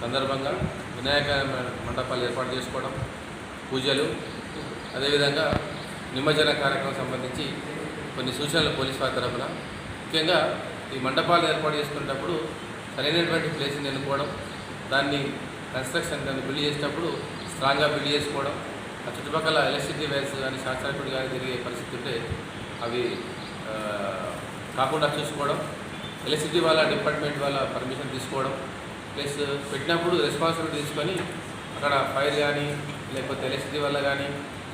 సందర్భంగా వినాయక మండపాలు ఏర్పాటు చేసుకోవడం పూజలు అదేవిధంగా నిమజ్జన కార్యక్రమం సంబంధించి కొన్ని సూచనలు పోలీస్ వారి తరఫున ముఖ్యంగా ఈ మండపాలు ఏర్పాటు చేసుకునేటప్పుడు సరైనటువంటి ప్లేస్ని ఎన్నుకోవడం దాన్ని కన్స్ట్రక్షన్ దాన్ని బిల్డ్ చేసేటప్పుడు స్ట్రాంగ్గా బిల్డ్ చేసుకోవడం ఆ చుట్టుపక్కల ఎలక్ట్రిసిటీ వైర్స్ కానీ షార్ట్ సర్క్యూట్ కానీ తిరిగే పరిస్థితి ఉంటే అవి కాకుండా చూసుకోవడం ఎలక్ట్రిసిటీ వాళ్ళ డిపార్ట్మెంట్ వాళ్ళ పర్మిషన్ తీసుకోవడం ప్లస్ పెట్టినప్పుడు రెస్పాన్సిబిలిటీ తీసుకొని అక్కడ ఫైర్ కానీ లేకపోతే ఎలక్ట్రిసిటీ వల్ల కానీ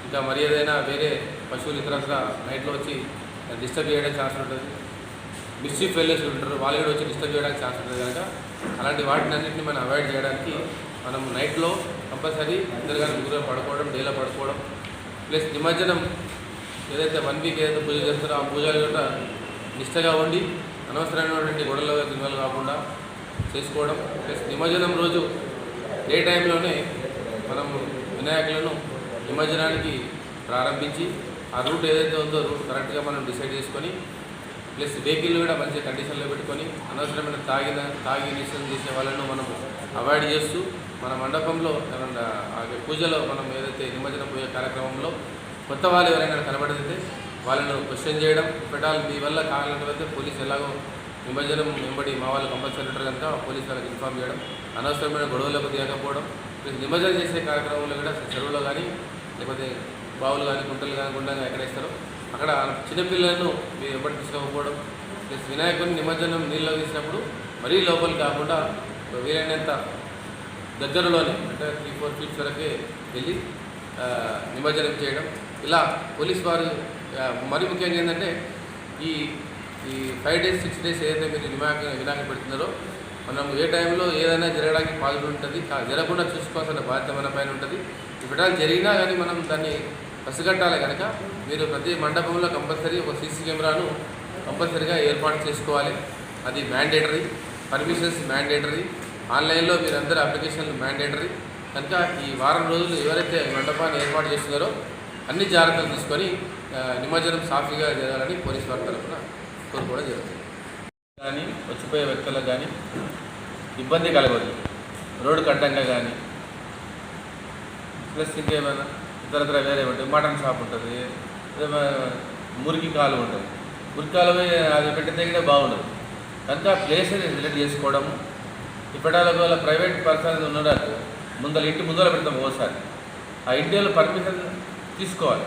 ఇంకా మరి ఏదైనా వేరే పశువులు ఇతరత్ర నైట్లో వచ్చి డిస్టర్బ్ చేయడానికి ఛాన్స్ ఉంటుంది. మిస్చీఫ్ వెళ్ళేసి ఉంటారు వాళ్ళు కూడా వచ్చి డిస్టర్బ్ చేయడానికి ఛాన్స్ ఉంటుంది కనుక అలాంటి వాటిని అన్నింటినీ మనం అవాయిడ్ చేయడానికి మనం నైట్లో కంపల్సరీ ఇద్దరు కానీ ముగ్గురు పడుకోవడం డేలో పడుకోవడం ప్లస్ నిమజ్జనం ఏదైతే వన్ వీక్ ఏదైతే పూజ చేస్తారో ఆ పూజలు కూడా నిష్టగా ఉండి అనవసరమైనటువంటి గొడవలు ఇన్వాల్వ్ కాకుండా చేసుకోవడం. ప్లస్ నిమజ్జనం రోజు డే టైంలోనే మనం వినాయకులను నిమజ్జనానికి ప్రారంభించి ఆ రూట్ ఏదైతే ఉందో రూట్ కరెక్ట్గా మనం డిసైడ్ చేసుకొని ప్లస్ వెహికల్ కూడా మంచి కండిషన్లో పెట్టుకొని అనవసరమైన తాగిన తాగి నిశ్చయం చేసే వాళ్ళను మనం అవాయిడ్ చేస్తూ మన మండపంలో ఏమన్నా ఆ పూజలో మనం ఏదైతే నిమజ్జన పూజ కార్యక్రమంలో కొత్త వాళ్ళు ఎవరైనా కనబడితే వాళ్ళను క్వశ్చన్ చేయడం పెట్టాలి. మీ వల్ల కావాలంటే పోలీస్ ఎలాగో నిమజ్జనం వెంబడి మా వాళ్ళు కంపల్సరీ ఉంటారు కనుక పోలీస్ వాళ్ళకి ఇన్ఫామ్ చేయడం. అనవసరమైన గొడవలకు దిగకపోవడం. నిమజ్జనం చేసే కార్యక్రమంలో కూడా చెరువులో కానీ లేకపోతే బావులు కానీ గుంటలు కానీ గుండంగా ఎక్కడ ఇస్తారో అక్కడ చిన్నపిల్లలను మీరు ఎప్పటి తీసుకోకపోవడం ప్లస్ వినాయకుడిని నిమజ్జనం నీళ్ళలో తీసినప్పుడు మరీ లోపలికి కాకుండా వీలైనంత దగ్గరలోనే అంటే త్రీ ఫోర్ ఫీట్స్ వరకే వెళ్ళి నిమజ్జనం చేయడం. ఇలా పోలీస్ వారు మరి ముఖ్యంగా ఏంటంటే ఈ ఈ ఫైవ్ డేస్ సిక్స్ డేస్ ఏదైతే మీరు వినాయక వినాయక పెడుతున్నారో మనం ఏ టైంలో ఏదైనా జరగడానికి పాజిబుల్ ఉంటుంది జరగకుండా చూసుకోవాల్సిన బాధ్యత మన పైన ఉంటుంది. ఇప్పుడు జరిగినా కానీ మనం దాన్ని పసిగట్టాలి కనుక మీరు ప్రతి మండపంలో కంపల్సరీ ఒక సీసీ కెమెరాను కంపల్సరీగా ఏర్పాటు చేసుకోవాలి. అది మ్యాండేటరీ పర్మిషన్స్ మ్యాండేటరీ ఆన్లైన్లో మీరందరూ అప్లికేషన్లు మ్యాండేటరీ కనుక ఈ వారం రోజులు ఎవరైతే మండపాన్ని ఏర్పాటు చేస్తున్నారో అన్ని జాగ్రత్తలు తీసుకొని నిమజ్జనం సాఫీగా జరగాలని పోలీసు వారి తరఫున కూడా జరుగుతుంది. కానీ వచ్చిపోయే వ్యక్తులకు కానీ ఇబ్బంది కలగదు. రోడ్డు అడ్డంగా కానీ ప్లస్ ఇంకేమైనా ఇతరత్ర వేరే ఉంటుంది మటన్ షాప్ ఉంటుంది మురికి కాలు ఉంటుంది. మురికి కాలువ అది పెట్టితే కూడా బాగుండదు. కనుక ప్లేస్ సెలెక్ట్ చేసుకోవడము. ఇప్పటిలో వాళ్ళ ప్రైవేట్ పర్సన్ ఉన్నారు ముందర ఇంటి ముందర పెడతాం ఓసారి. ఆ ఇంటి వాళ్ళు పర్మిషన్ తీసుకోవాలి.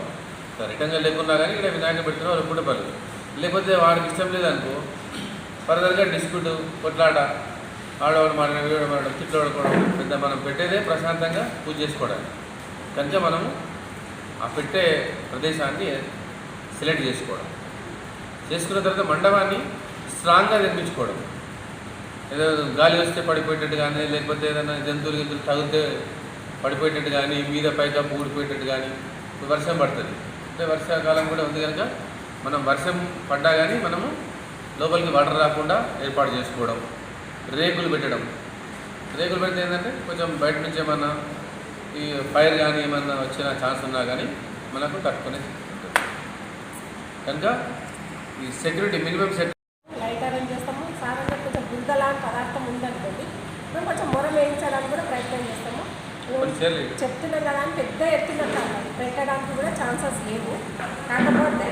రిటర్న్గా లేకున్నా కానీ ఇక్కడ వినాయక పెడుతున్నా వాళ్ళు కూడా పర్లేదు. లేకపోతే వాడికి ఇష్టం లేదనుకో ఫర్దర్గా డిస్ప్యూట్ కొట్లాట ఆడవాడు మాట్లాడడం వీడు మాట్లాడడం తిట్లు ఆడుకోవడం పెద్ద మనం పెట్టేదే ప్రశాంతంగా పూజ చేసుకోవడానికి. కనుక మనము ఆ పెట్టే ప్రదేశాన్ని సెలెక్ట్ చేసుకోవడం. చేసుకున్న తర్వాత మండపాన్ని స్ట్రాంగ్గా నిర్మించుకోవడం. ఏదో గాలి వస్తే పడిపోయేటట్టు కానీ లేకపోతే ఏదైనా జంతువులు గింతులు తగిలితే పడిపోయేటట్టు కానీ మీద పైగా ఊడిపోయేటట్టు కానీ వర్షం పడుతుంది. అంటే వర్షాకాలం కూడా ఉంది కనుక మనం వర్షం పడ్డా కానీ మనము లోపలికి వాటర్ రాకుండా ఏర్పాటు చేసుకోవడం రేకులు పెట్టడం. రేకులు పెడితే ఏంటంటే కొంచెం బయట నుంచి ఏమన్నా ఈ ఫైర్ కానీ ఏమన్నా వచ్చిన ఛాన్స్ ఉన్నా కానీ మనకు తట్టుకునే. కనుక ఈ సెక్యూరిటీ మినిమం సెక్యూరిటీ చేస్తాము. సాధారణ కొంచెం బురదలాంటి పదార్థం ఉందనుకోండి మేము కొంచెం మొర వేయించడానికి కూడా ప్రయత్నం చేస్తాము. చెప్తున్నాం కదా అని పెద్ద ఎత్తున కాదు పెట్టడానికి కూడా ఛాన్సెస్ లేవు. కాకపోతే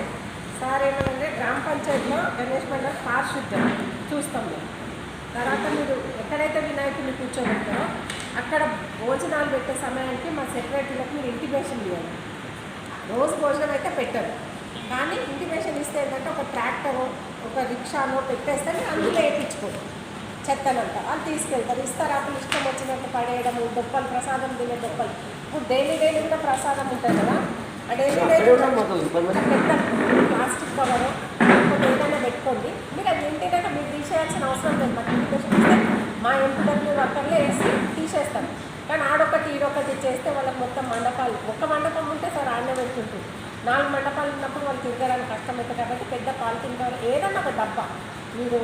సార్ ఏమనంటే గ్రామ పంచాయతీలో గణేష్ మండలి పారిశుద్ధ్యం. చూస్తాం మేము. తర్వాత మీరు ఎక్కడైతే వినాయకుడిని కూర్చోబెట్టారో అక్కడ భోజనాలు పెట్టే సమయానికి మా సెక్రటరీలకు మీరు ఇంటిమేషన్ ఇవ్వాలి. రోజు భోజనం అయితే పెట్టరు. కానీ ఇంటిమేషన్ ఇస్తే ఏంటంటే ఒక ట్రాక్టరు ఒక రిక్షాలో పెట్టేస్తే మీరు అందులో వేయించుకోరు. చెత్తనంతా. వాళ్ళు తీసుకెళ్తారు. ఇస్తారు. అప్పుడు ఇష్టం వచ్చినట్టు పడేయడం డొప్పలు ప్రసాదం తినే డొప్పలు ఇప్పుడు డైలీ డైలీ కూడా ప్రసాదం ఉంటుంది కదా? డైలీ డైలీ పెద్ద ప్లాస్టిక్ కవరు లేకపోతే ఏదైనా పెట్టుకోండి. మీరు అది ఏంటంటే మీరు తీసేయాల్సిన అవసరం లేదు. మాకు ఇంటిమేషన్ ఇస్తే మా ఎంపీడబ్ల్యూ వర్కర్లే వేసి తీసేస్తాం కానీ ఆడొకటి ఈడొకటి చేస్తే వాళ్ళకి మొత్తం మండపాలు ఒక్క మండపం ఉంటే సార్ ఆడనే పెట్టుకుంటుంది. నాలుగు మండపాలు ఉన్నప్పుడు వాళ్ళు తిరగడానికి కష్టమవుతుంది కాబట్టి పెద్ద పాలిథిన్ కవర్ ఏదన్నా ఒక డబ్బా. మీరు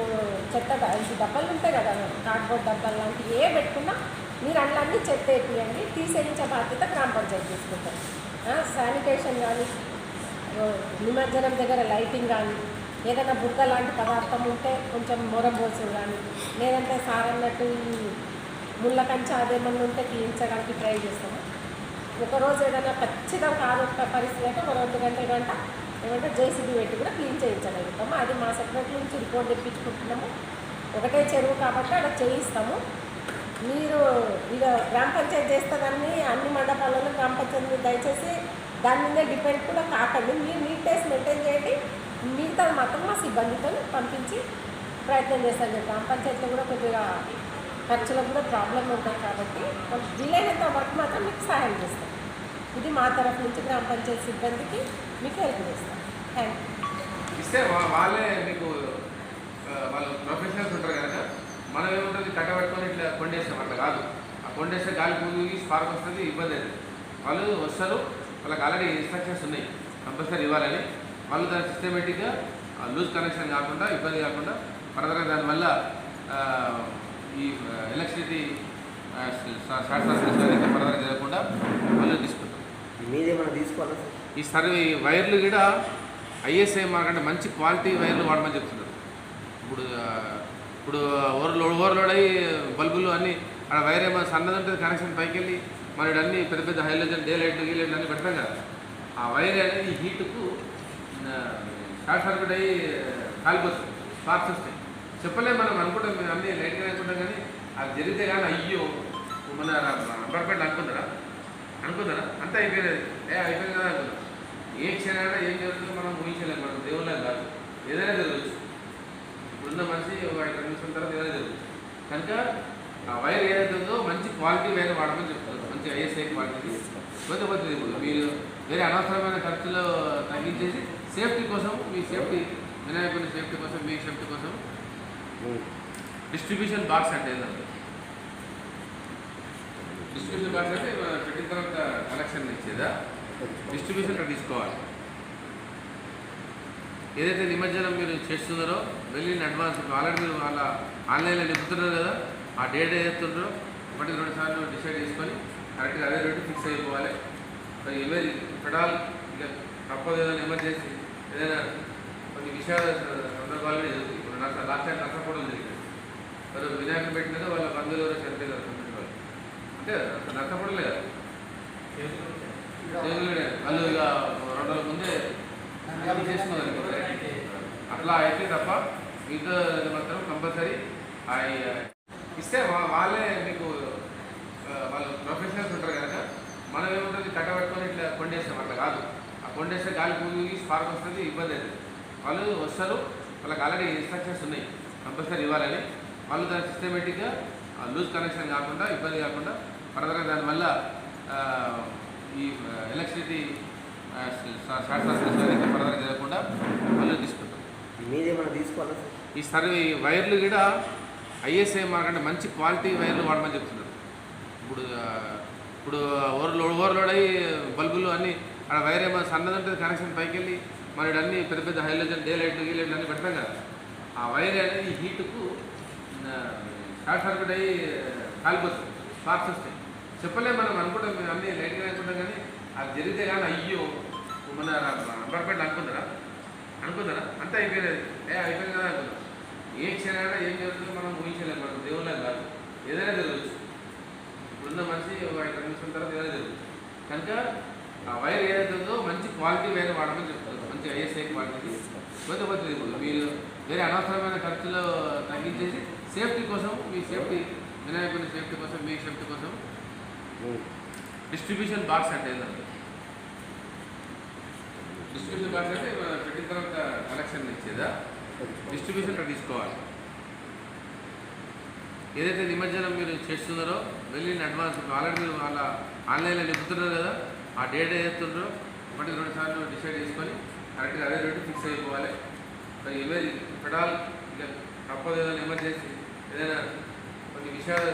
చెత్త ఐదు డబ్బాలు ఉంటాయి కదా కార్డ్బోర్డ్ డబ్బాలు లాంటివి ఏ పెట్టుకున్నా మీరు అన్నీ చెత్త వేపియండి తీసేయించే బాధ్యత గ్రామ పంచాయతీ తీసుకుంటారు. శానిటేషన్ కానీ నిమజ్జనం దగ్గర లైటింగ్ కానీ ఏదైనా బుడ్డ లాంటి పదార్థం ఉంటే కొంచెం మొరబోసు కానీ లేదంటే సార్ అన్నట్టు ముళ్ళ కంచె అదేమన్నా ఉంటే తీయించడానికి ట్రై చేస్తాము. ఒకరోజు ఏదైనా ఖచ్చితంగా కాదు ఒక పరిస్థితి అయితే ఒక రెండు గంటల గంట ఏమంటే జేసీబీ పెట్టి కూడా క్లీన్ చేయించగలుగుతాము. అది మా సెక్రటరీ నుంచి రిపోర్ట్ తెప్పించుకుంటున్నాము. ఒకటే చెరువు కాబట్టి అక్కడ చేయిస్తాము. మీరు ఇక గ్రామ పంచాయతీ చేస్తానని అన్ని మండపాలలో గ్రామ పంచాయతీ దయచేసి దాని మీద డిపెండ్ కూడా కాకండి. మీరు నీట్నెస్ మెయింటైన్ చేయండి. మిగతా మాత్రం మా సిబ్బందితో పంపించి ప్రయత్నం చేస్తాను గ్రామ పంచాయతీలో కూడా కొద్దిగా ఖర్చులకు కూడా ప్రాబ్లం ఉంటాయి కాబట్టి కొంచెం వీలైనంత వరకు మాత్రం మీకు సహాయం చేస్తాం. ఇది మా తరఫు నుంచి గ్రామ పంచాయతీ సిబ్బందికి మీకు హెల్ప్ చేస్తాం. థ్యాంక్ యూ ఇస్తే వాళ్ళే మీకు వాళ్ళు ప్రొఫెషనల్స్ ఉంటారు కనుక మనం ఏముంటుంది? కట్టబెట్టుకొని ఇట్లా కొండేస్తాం. అట్లా కాదు. ఆ కొండేస్తే గాలి పూగి స్పార్క్ వస్తుంది ఇబ్బంది అవుతుంది వాళ్ళు వస్తారు వాళ్ళకి ఆల్రెడీ ఇన్స్ట్రక్షన్స్ ఉన్నాయి. కంపల్సరీ ఇవ్వాలని. వాళ్ళు దాని సిస్టమేటిక్గా లూజ్ కనెక్షన్ కాకుండా ఇబ్బంది కాకుండా ఫర్దర్గా దానివల్ల ఈ ఎలక్ట్రిసిటీ షార్ట్ సర్క్యూట్స్ అనేది ఫర్దర్గా జరగకుండా వాళ్ళు సార్? ఈ సర్వే ఈ వైర్లు కూడా ఐఎస్ఐ మార్క్ అంటే మంచి క్వాలిటీ వైర్లు వాడమని చెప్తున్నారు. ఇప్పుడు ఇప్పుడు ఓవర్లోడ్ ఓవర్లోడ్ అయ్యి బల్బులు అన్నీ ఆ వైర్ ఏమో సన్నది ఉంటుంది కనెక్షన్ పైకి వెళ్ళి మరి అన్ని పెద్ద పెద్ద హైలైట్ డే లైట్ గీ లైట్ అన్నీ పెడతాం కదా. ఆ వైర్ అనేది హీట్కు హీటుకు షార్ట్ సర్క్యూట్ అయ్యి కాలిపోతుంది స్పార్క్స్ వస్తాయి. చెప్పలేము మనం అనుకుంటాం మేము అన్నీ లైట్గా అనుకుంటాం కానీ అది జరిగితే కానీ అయ్యో మన రబ్బర్ పెట్టి అనుకుంటారా? అనుకుంటారా? అంతా అయిపోయినది. ఏ అయిపోయింది కదా అనుకున్నాం ఏ క్షణాన ఏం జరుగుతుందో మనం ఊహించలేము మనం దేవుళ్ళ కాదు. ఏదైనా జరగచ్చు ఇప్పుడున్న మనిషి ఒక ఐదు తర్వాత ఏదైనా జరగచ్చు కనుక ఆ వైర్ ఏదైతే ఉందో మంచి క్వాలిటీ వైర్ వాడమని చెప్తారు మంచి ఐఎస్ఐ క్వాలిటీ పోతే పోతుంది ఇప్పుడు మీరు వేరే అనవసరమైన ఖర్చులు తగ్గించేసి సేఫ్టీ కోసం మీ సేఫ్టీ వినాయకుని సేఫ్టీ కోసం మీ సేఫ్టీ కోసం డిస్ట్రిబ్యూషన్ బాక్స్ అంటే ఏంటంటే డిస్ట్రిబ్యూషన్ బాక్స్ అంటే పెట్టిన తర్వాత కలెక్షన్ ఇచ్చేదా? డిస్ట్రిబ్యూషన్ తీసుకోవాలి. ఏదైతే నిమజ్జనం మీరు చేస్తున్నారో వెళ్ళిన అడ్వాన్స్ ఆల్రెడీ మీరు వాళ్ళ ఆన్లైన్లో నింపుతున్నారు కదా ఆ డేట్ ఏదైతుందో ఒకటి రెండు సార్లు డిసైడ్ చేసుకొని కరెక్ట్గా అదే రేటు ఫిక్స్ అయిపోవాలి. మరి ఏమే పెడాల్ తప్పదు ఏదైనా ఎమర్జెన్సీ ఏదైనా కొన్ని విషయాల సందర్భాలు జరుగుతుంది ఇప్పుడు నష్ట లాస్ట్ టైం నష్టపోవడం జరిగింది మరి వినాయక పెట్టినది వాళ్ళ బంధువులు ఎవరో చనిపోయారు వాళ్ళు. అంటే అంత నష్టపోవడం లేదా. వాళ్ళు ఇక రెండు రోజుల ముందే చేసుకున్నారు అట్లా అయితే తప్ప మిగతా మాత్రం కంపల్సరీ ఇస్తే వాళ్ళే మీకు వాళ్ళు ప్రొఫెషనల్స్ ఉంటారు కనుక మనం ఏముంటుంది కట్టబెట్టుకొని ఇట్లా కొండేస్తాం అట్లా కాదు. ఆ కొండేస్తే గాలి పూగి స్పార్క్ వస్తుంది ఇబ్బంది అవుతుంది వాళ్ళు వస్తారు వాళ్ళకి ఆల్రెడీ ఇన్స్ట్రక్షన్స్ ఉన్నాయి కంపల్సరీ ఇవ్వాలని. వాళ్ళు దాని సిస్టమేటిక్గా లూజ్ కనెక్షన్ కాకుండా ఇబ్బంది కాకుండా ఫర్దర్గా దానివల్ల ఈ ఎలక్ట్రిసిటీ షార్ట్ సర్క్యూట్స్ అనేది ఫర్దర్గా జరగకుండా వాళ్ళు సార్? ఈ సర్వే వైర్లు కూడా ఐఎస్ఐ మార్క్ అంటే మంచి క్వాలిటీ వైర్లు వాడమని చెప్తున్నారు. ఇప్పుడు ఇప్పుడు ఓవర్లోడ్ ఓవర్లోడ్ అయ్యి బల్బులు అన్నీ ఆ వైర్ ఏమో సన్నది ఉంటుంది కనెక్షన్ పైకి వెళ్ళి మరి అన్ని పెద్ద పెద్ద హైలైట్ డే లైట్లు గీ లైట్లు అన్నీ పెడతాం కదా. ఆ వైర్ అనేది హీటుకు షార్ట్ సర్క్యూట్ అయ్యి కాలిపోతుంది స్పార్క్స్ వస్తాయి. చెప్పలేము మనం అనుకుంటాం మేము అన్నీ లైట్గా అనుకుంటాం కానీ అది జరిగితే కానీ అయ్యో మన రబ్బర్ పెట్టి అనుకుంటారా? అనుకుంటారా? అంతా అయిపోయినది. ఏ అయిపోయింది కదా అనుకున్నాం ఏ క్షణాన ఏం జరుగుతుందో మనం ఊహించలేము మనం దేవుళ్ళ కాదు. ఏదైనా జరగచ్చు ఇప్పుడున్న మనిషి ఒక ఐదు నిమిషం తర్వాత ఏదైనా జరుగుతుంది కనుక ఆ వైర్ ఏదైతే ఉందో మంచి క్వాలిటీ వైర్ వాడమని చెప్తారు. మంచి ఐఎస్ఐ క్వాలిటీ పోతే పోతుంది మీరు వేరే అనవసరమైన ఖర్చులు తగ్గించేసి సేఫ్టీ కోసం మీ సేఫ్టీ వినాయకుని సేఫ్టీ కోసం మీ సేఫ్టీ కోసం డిస్ట్రిబ్యూషన్ బాక్స్ అంటే ఏంటంటే డిస్ట్రిబ్యూషన్ బాక్స్ అంటే పెట్టిన తర్వాత కలెక్షన్ ఇచ్చేదా? డిస్ట్రిబ్యూషన్ తీసుకోవాలి. ఏదైతే నిమజ్జనం మీరు చేస్తున్నారో వెళ్ళి అడ్వాన్స్ ఆల్రెడీ మీరు వాళ్ళ ఆన్లైన్లో నింపుతున్నారు కదా ఆ డేట్ ఏదైతుందో ఒకటి రెండు సార్లు డిసైడ్ చేసుకొని కరెక్ట్గా అదే రేటు ఫిక్స్ అయిపోవాలి. మరి ఇవే ఫెడాల్ ఇక తప్పదు ఏదైనా ఎమర్జెన్సీ ఏదైనా కొన్ని విషయాలు